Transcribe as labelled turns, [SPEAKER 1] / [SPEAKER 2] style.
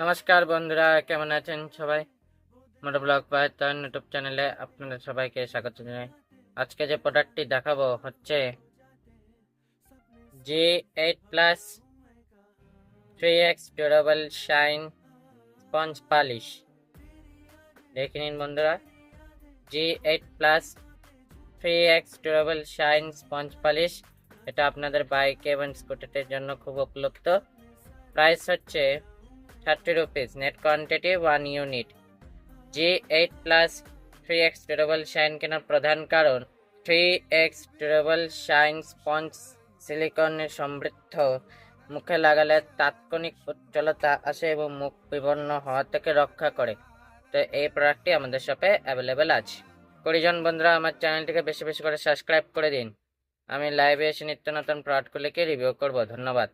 [SPEAKER 1] নমস্কার বন্ধুরা, কেমন আছেন সবাই? মোটো ব্লগ পায়তন ইউটিউব চ্যানেলে আপনাদের সবাইকে স্বাগত জানাই। আজকে যে প্রোডাক্টটি দেখাবো হচ্ছে G eight plus three X durable shine sponge polish দেখে নিন বন্ধুরা G eight plus three X durable shine sponge polish এটা আপনাদের বাইক এবং স্কুটিদের জন্য খুব উপলব্ধ। প্রাইস হচ্ছে thirty rupees net quantity one unit G eight plus three X durable shine কেনার প্রধান কারণ three X durable shine sponge সিলিকনের সমৃদ্ধ মুখে লাগালে তাৎক্ষণিক উজ্জ্বলতা আসে এবং মুখ বিবর্ণ হওয়া থেকে রক্ষা করে তো এই প্রোডাক্টটি আমাদের শপে অ্যাভেলেবেল আছে কুড়িজন বন্ধুরা আমার চ্যানেলটিকে বেশি বেশি করে সাবস্ক্রাইব করে দিন আমি লাইভে এসে নিত্য নতুন প্রোডাক্টগুলিকে রিভিউ করব ধন্যবাদ